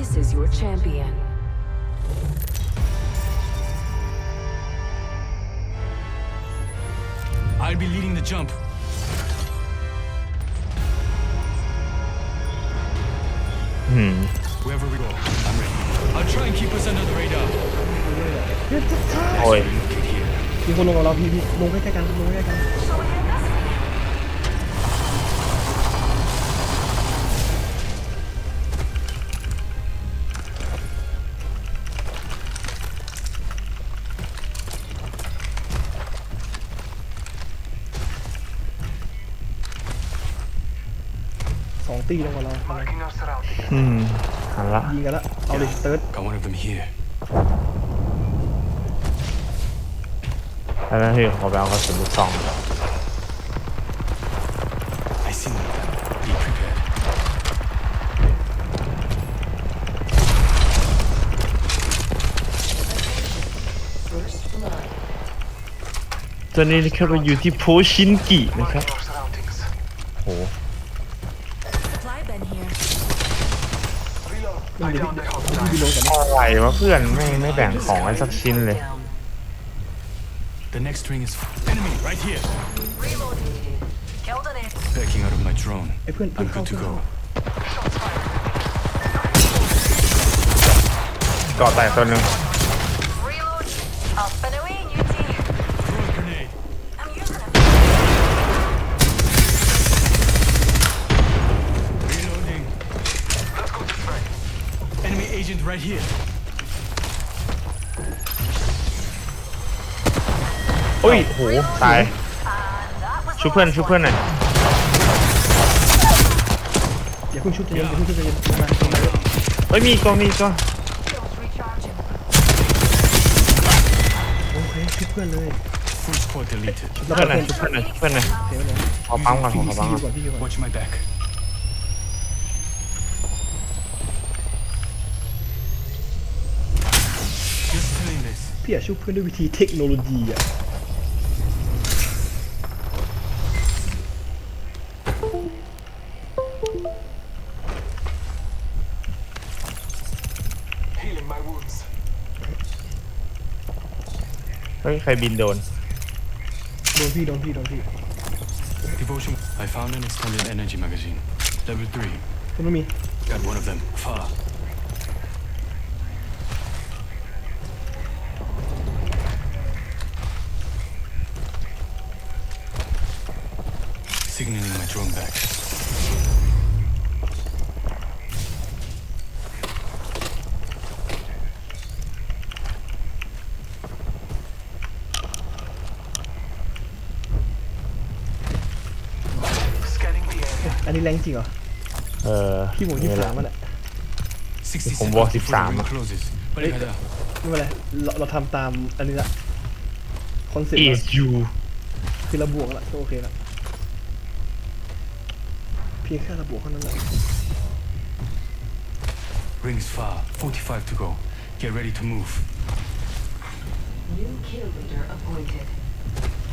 This is your champion. I'll be leading the jump. อืม Wherever we go, I'm ready. I'll try and keep us under the radar. โอ้ย Get here. มีคนลงกับเราพี่พี่ลงใกล้ๆกันลงใกล้ๆกัน องตีลงกับเราเอาเลย Marking our surroundings. อืมหันละยิงกันละเอาเลยเติร์ด Got one of them here. แล้วนั่นคือขอไปเอากระสุนลูกซอง I see them. Be prepared. ตอนนี้นะครับเราอยู่ที่โพชินกินะครับ วะเพื่อนไม่ไม่แบ่งของให้สักชิ้นเลย Down. The next ring is enemy right here. Reloading. Killed an enemy. Backing out of my drone. ไอ้เพื่อนเพื่อน I'm เข้า good to เพื่อน go. เข้าก่อแตกตัวหนึ่ง Reload. Up and away, UT. Throw a grenade. I'm using it. Reloading. Let's go this way. Enemy agent right here. อุ้ยโหตาย And that was ชุบเพื่อนชุบเพื่อนหน่อยอย่าเพิ่งชุดใจเย็นอย่าเพิ่งชุดใจเย็นลงมาลงมาเลยเฮ้ยมีอีกตัวมีอีกตัว Shields recharging. โอเคชุดเพื่อนเลย Full squad deleted. แล้วเพื่ก็อนหน่อยเพื่อนชุบเพื่อนหน่อยชุบเพื่อนหน่อยเสียไปเลยขอปั๊มก่อนขอพี่ปั๊มพี่ก่ออนยู่ก่อน พี่อยู่ก่อน Watch my back. 'Just telling this. พี่อยากชุบเพื่อนด้วยวิธีเทคโนโลยีอะ เฮ้ยใครบินโดน โดนพี่โดนพี่โดนพี่ Devotion. I found an extended energy magazine. Level 3. คุณไม่มี Got one of them. Far. Signaling my drone back. นนี้แรงจริงเหรอเออพี่ผมยี่สิบสามมันแหละ60ผม seconds บอก before the 13 ring อะ closes. Hey. Barricada. ไม่เป็นไรเราเราทำตามอันนี้ละคอนเซ็ปต์ is ละ you คือเราบวกละก็โอเคละเพียงแค่เราบวกเท่านั้นแหละ Rings far. 45 to go. Get ready to move. New kill leader appointed.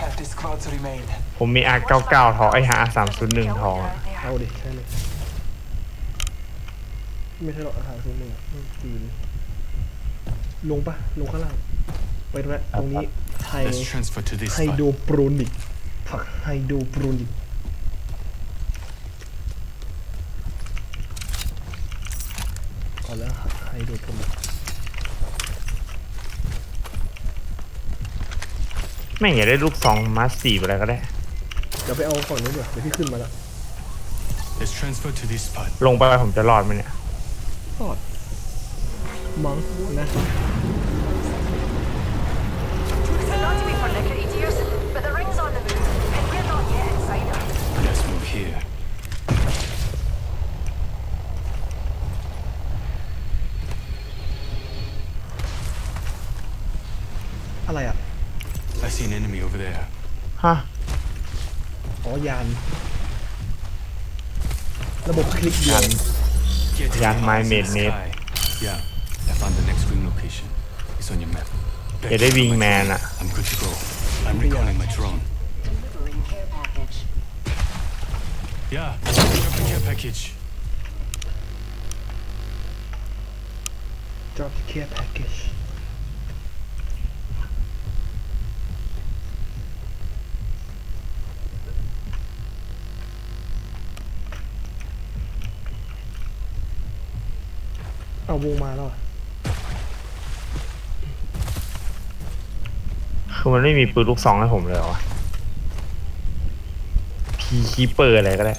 Half the squads remain. ผมมี R99 ทองไอ้หา R301 ทองอะ เอาดิใช่เลย ไม่ใช่หรอกอาหารซื้อหนึ่งอะมันจีนลงปะลงข้างล่างไปตรงนั้นตรงนี้ไฮ Let's transfer to this ไฮ spot. โดรโปรนิกผักไฮโดรโปรนิกเอาแล้วไฮโดรโปรนิกไม่อยากได้ลูกซองมาสซีฟอะไรก็ได้ เดี๋ยวไปเอาฝั่งนู้นดีกว่าเดี๋ยวพี่ขึ้นมาแล้ว Let's transfer to this spot. ลงไปผมจะรอดไหมเนี่ยทอดมั้งนะ Not to be pernickety dears, but the ring's on the move, and we're not yet inside it. Let's move here. อะไรอะ I see an enemy over there. ฮะ อ๋อยาน ระบบคลิกเดียว Get to Yan the my eyes in made the net. sky. Yeah, I found the next ring location. It's on your map. Back จะได้ to วิง my แมน drone. อะ I'm good to go. I'm recalling my drone. Delivering care package. Yeah, drop the care package. Drop the care package เอาวงมาแล้วอะคือมันไม่มีปืนลูกซองให้ผมเลยเหรอวะพีคีเปอร์อะไรก็ได้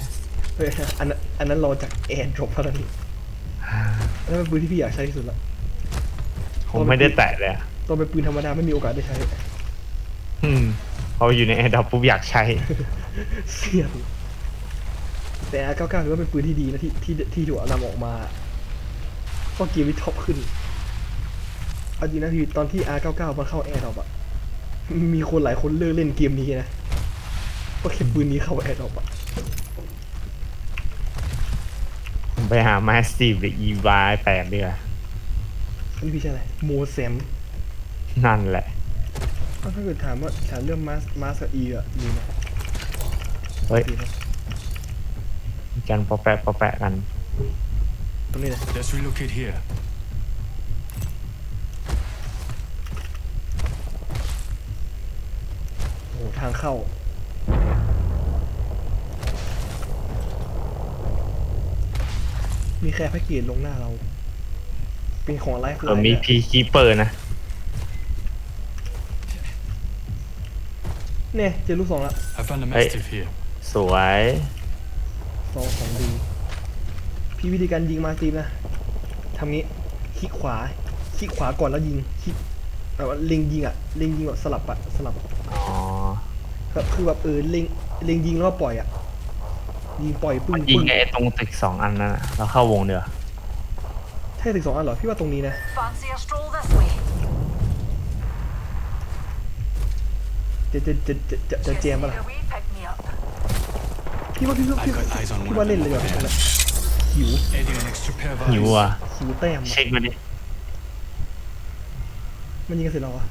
เฮ้ยอันนั้นอันนั้นรอจากแอนดรอปเท่านั้นเองอันนั้นเป็นปืนที่พี่อยากใช้ที่สุดละผมไม่ได้แตะเลยอะตอนเป็นปืนธรรมดาไม่มีโอกาสได้ใช้ อืมพออยู่ในแอร์ดับปุ๊บอยากใช้ เสี่ยงแต่ R99 ถือว่าเป็นปืนที่ดีนะที่ที่ที่ถูกนำออกมา ก็เกมที่ท็อปขึ้นเอาจริงนะพี่ตอนที่ R99 มันเข้าแอร์ดรอปอะมีคนหลายคนเลิกเล่นเกมนี้นะก็แค่ปืนนี้เข้าแอร์ดรอปอะผมไปหามาสตีฟหรืออีวายแปดดีกว่าอันนี้พี่ใช่อะไรโมแซมนั่นแหละถ้าเกิดถามว่าถามเรื่องมาสมาสอีอะดีไหมเฮ้ยดีนะมีการปอแปะปอแปะกันต รงนี้นะ Let's relocate here. โอ้โหทางเข้า มีแค่แพ็กเกจลงหน้าเรา เป็นของไลฟ์เอไลอน์มีพีคีเปอร์นะ เนี่ยเจอลูกสองละ I found a Hey. mastiff here. สวย สองของดี พี่วิธีการยิงมาสตีฟนะทำงี้คลิกขวาคลิกขวาก่อนแล้วยิงคลิกแบบว่าเล็งยิงอะเล็งยิงแบบสลับอะสลับอ๋อก็คือแบบเออเล็งเล็งยิงแล้วก็ปล่อยอะยิงปล่อยปึ้งยิงปึ้งไอ้ตรงตึกสองอันนั้นอะเราเข้าวงเดียวาใช่ถึงสองอันเหรอพี่ว่าตรงนี้นะ Fancy a stroll this way? จะจะจะจะจะจะแจมปะล่ะ Your way, pick me up. พี่ว่าพี่ว่าพี่ I've got eyes on พี่ one ว่า of เล่น them เลย over แบบ there. หิว Adding an extra pair of หิว eyes. อะหิวแต้มเช็คมาดิมันยิงกันเสร็จแล้วเหรอ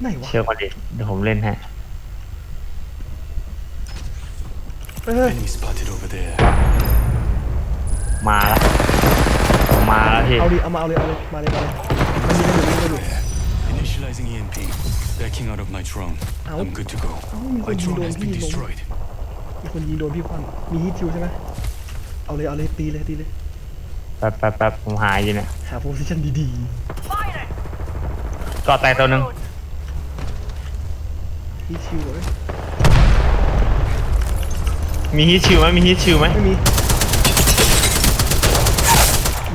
ไหนวะเช็คมาดิเดี๋ยวผมเล่นให้เออ Enemy spotted over there. มาแล้วผมมาแล้วพี่เอาดิเอามาเอาเลยเอาเลยมาเลยมาเลยมันยิงกันอยู่ยิงกันอยู่ Initializing EMP. Backing out of my drone. Ow. I'm good to go. Ow, My you drone don't has been need no- destroyed. มีคนยิงโดนพี่ควันมีฮิตคิวใช่ไหมเอาเลยเอาเลยตีเลยตีเลยแป๊บแป๊บแป๊บผมหายอยู่เนี่ยหาโพสิชันดี Firing! ก็แตกตัวหนึ่งๆฮิตคิวเอ้ยมีฮิตชิวไหมมีฮิตชิวไหมไม่มี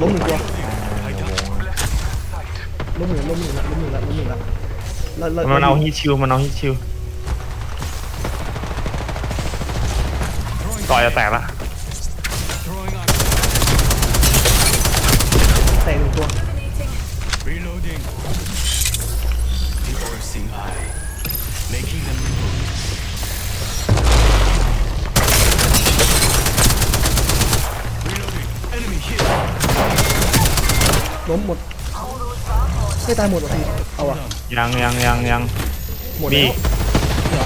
ล้มหนึ่งตัว I downed ล้มหนึ่งล้มหนึ่งละล้มหนึ่งละล้มหนึ่งละแล้วแล้วมันเอาฮิตชิวมันเอาฮิตชิว ก่อยจะแตกละ throwing out. แตกหนึ่งตัว Reloading. The Orsing Eye. Making them reload. Reloading. Enemy here. ล้มหมดให้ตายหมดวะพี่เอาอะยังยังยังยังหมดมีแล้ว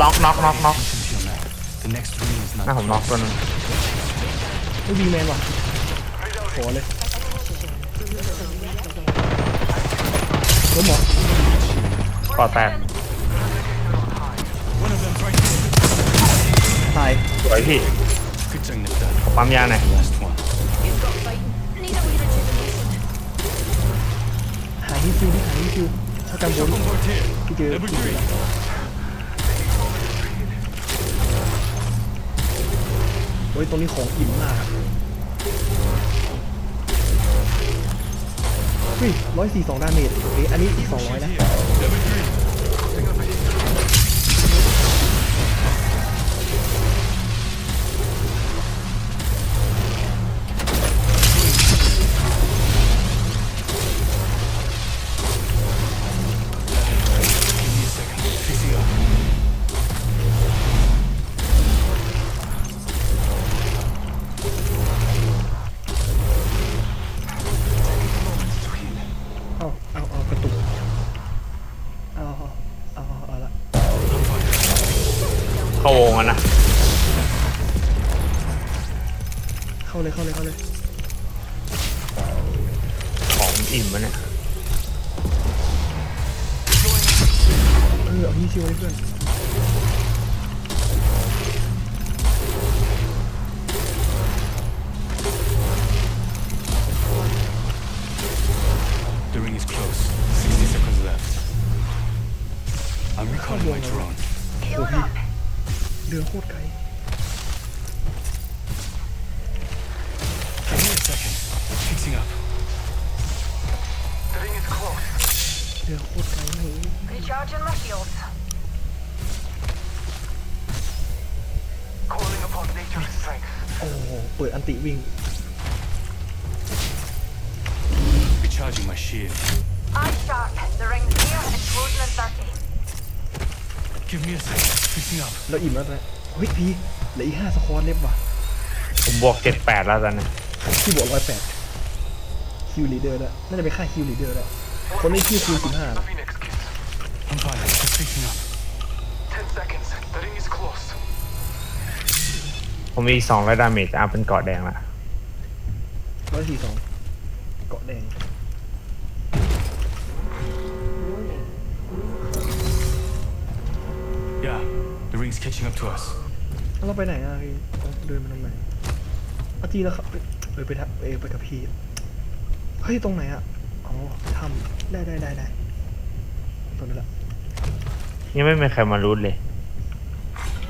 น็อกน็อกน็อกน็อก Listen to your map. The next ring is ห น้า not ผมน็อกตัวหนึงไม่ยิงแมนว่ะขอเลยล้มหมดก่อแตก One of them's right here. ตายสวยพี่ Good thing that done. ขอปั๊มยาหน่อย Last one. Need a wee rejuvenation. หาฮิตคิวที่หาฮิตคิวถ้าจำบน Support here. พี่เจอ โอ้ยตรงนี้ของอิ่มมากเฮ้ยร้อยสี่สองดาเมจโอเคอันนี้อีกสองร้อยนะ พี่ชิวให้เพื่อน The ring is close. 60 seconds left. I'm recalling my drone. Healing up. เรือโคตรไกล Give me a second. Fixing up. The ring is close. เรือโคตรไกลเลย โอ้โหเปิดอันติวิ่ง Recharging my shield. Eye sharp. The ring's near and closing in 30. Give me a second. Fixing up. แล้วอิ่มแล้วนะเฮ้ยพี่เหลืออีกห้าสควอตเล็บว่ะผมบวกเจ็ดแปดแล้วตอนนี้ที่บวกร้อยแปดคิวลีเดอร์แล้วน่าจะไปฆ่าคิวลีเดอร์แล้วคนนี้คิวคิวสิบห้า The Phoenix Kiss. I'm fine. Just fixing up. Ten seconds. The ring is close. ผมมีสองร้อยดาเมจอัพเป็นเกาะแดงละร้อยสี่สองเกาะแดง Yeah. The ring's catching up to us. แล้วเราไปไหนอะพี่เอาเดินไปตรงไหนเอาจริงแล้วครับเออไปทับเออไปกับพี่เฮ้ยตรงไหนอะอ๋อทำได้ได้ได้ได้ตรงนั้นแหละยังไม่มีใครมารู้เลย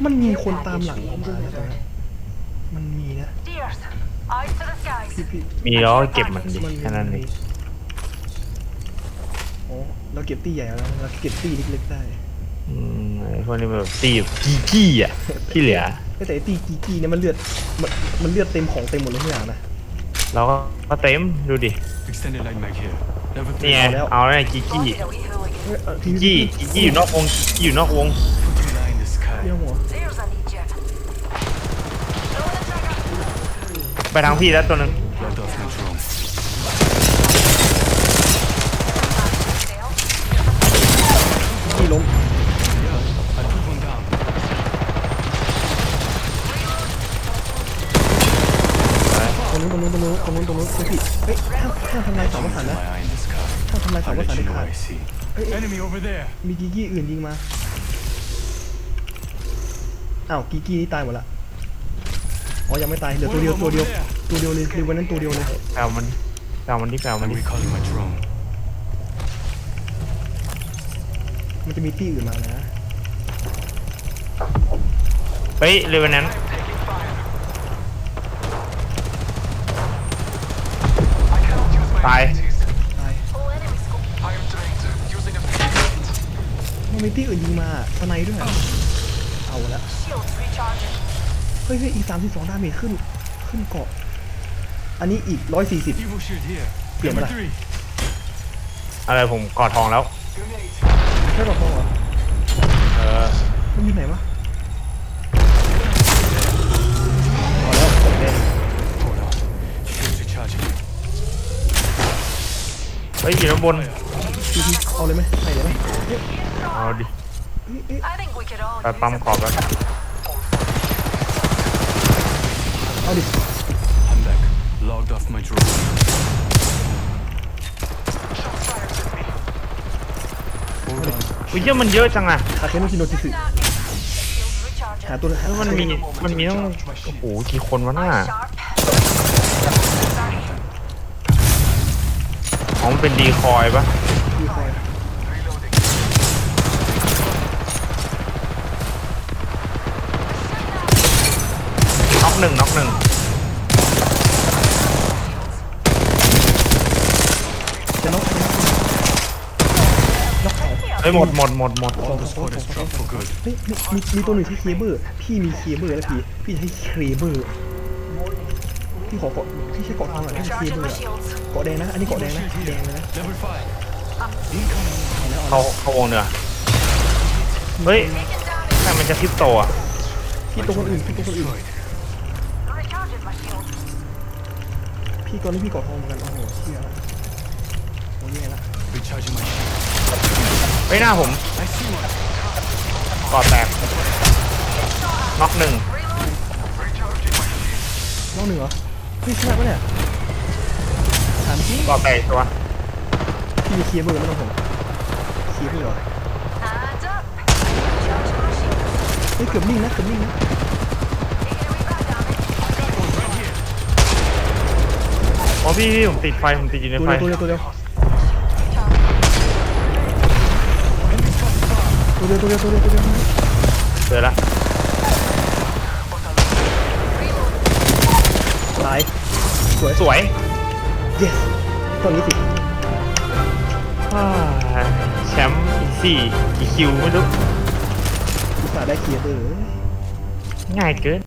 มันมีคนตามหลังออกมานะตรงนั้น มันมีนะ Deers. Eyes to the skies. พี่พี่มีแล้วก็เก็บมันดิมันมีแค่นั้นเองอ๋อเราเก็บตี้ใหญ่แล้วนะเราเก็บตี้เล็กๆได้อืมไอ้พวกนี้แบบตีบกี้กี้อะที่เหลือแต่ไอ้ตี้กีกี้เนี่ยมันเลือดมันมันเลือดเต็มของเต็มหมดเลยทุกอย่างนะ เราก็ก็เต็มดูดิ Extended light mag here. Level นี่ three. ไงแล้ว เอาเนี่ยกี้กี้ Spotted a wee hooligan. เฮ้ยเอ่อกี้กี้กี้กี้อยู่นอกวงกี้อยู่นอกวง Putting an eye in the sky. เยี่ยมหัว There's an ไปทางพี่แล้วตัวหนึง Logged off my drone. Sail. กี้ล้ม I put one down. ตรงนู้นตรงนู้นตรงนู้นตรงนู้นตรงนู้นเฮ้ยพี่เฮ้ยห้ามห้ามทำลายเสาประสาน Put นะ my eye in the sky. ห้ามทำลายเสา I'll ประสาน let เด็ you ด know ขาด what I see. เอ้ยเอ้ย Enemy over there. มีกีกี้อื่นยิงมาอ้าวกีกี้นี่ตายหมดละ อ๋อยังไม่ตายเหลือตัวเดียวตัวเดียวตัวเดียวเลยคือวันนั้นตัวเดียวเลยแปลมันแปลมันที่แปลมัน I'm ที่ recalling my drone. มันจะมีตี้อื่นมานะเฮ้ยเรือวันนั้นตายตาย Full enemy scope. I am drained. Using a Phoenix kit. มันมีตี้อื่นยิงมาสไนด์ด้วยเอาละ Shields recharging. เฮ้ยเฮ้ยอีสามสิบสองดาเมจขึ้น ขึ้นเกาะ อันนี้อีกร้อยสี่สิบ Evo shield here. Yeah, Number but I- three. อะไรผมกอดทองแล้ว Grenade. แค่เกาะทองเหรอเออมันอยู่ไหนวะพอแล้วโอเค Hold on. Shields recharging. เฮ้ยอยู่ด้านบน ทีทีเอาเลยไหมใส่เลยไหมเอ๊ะเอาดิ เอ๊ะเอ๊ะ I think we could all ไป use ปั๊ม a ขอบแล้ว เอาดิ I'm back. Logged off my drone. Hold on. อุ้ยเหี้ยมันเยอะจังอะอาเคโนชิโนจิสึ Shields recharging. หาตัวหาแล้วมันมีมันมีต้องโอ้โหกี่คนวะน่า Eye sharp. อ๋อมันเป็นดีคอยปะ หนึ่งน็อกหนึ่งจะน็อกน็อกเขาเฮ้ยหมดหมดหมดหมด All the squad is dropped for good. เฮ้ยมีมีมีตัวหนึ่งใช้เคเบิลพี่มีเคเบิลแล้วพี่ พี่ใช้เคเบิลพี่ขอเกาะพี่ใช้เกาะทองหน่อยพี่ใช้เค Recharging เบิล my อะ shields. เกาะแดงนะ อันนี้เกาะแดงนะ แดงเลยนะ Level five. เข้าเข้าวงเนื้อเฮ้ย Taking damage. แต่มันจะคริปโตอะ พี่ตัวคนอื่นพี่ตัวคนอื่น Destroyed. Recharging my shields. พี่ตอนนี้พี่เกาะทองเหมือนกันโอ้โหเชี่ยละโอ้ยแย่ละ Recharging my shield. เฮ้ยหน้าผม I see one. กอดแตก Shot น็อกหนึ่งน้องหนึ่งเหรอพี่ชนะปะเนี่ยถามจริงก็ไก่ตัวพี่มีเคลียร์เบอร์ไม่ต้องผมเคลียร์เบอร์เหรอ And up. Charge the machine. เฮ้ยเกือบนิ่งนะเกือบนิ่งนะ Taking a wee bit of damage. Got one right here. อ๋อพี่พี่ผมติดไฟผมติดอยู่ในตัวไฟเดียวตัวเดียวตัวเดียวตัวเดียวตัวเดียวตัวเดียวตัวเดียวเจอละตายสวยสวย yes ตอนนี้สิอ่าแชมป์อีซี่กี่คิวไม่รู้อุตส่าห์ได้เคลียร์เบอร์ง่ายเกิน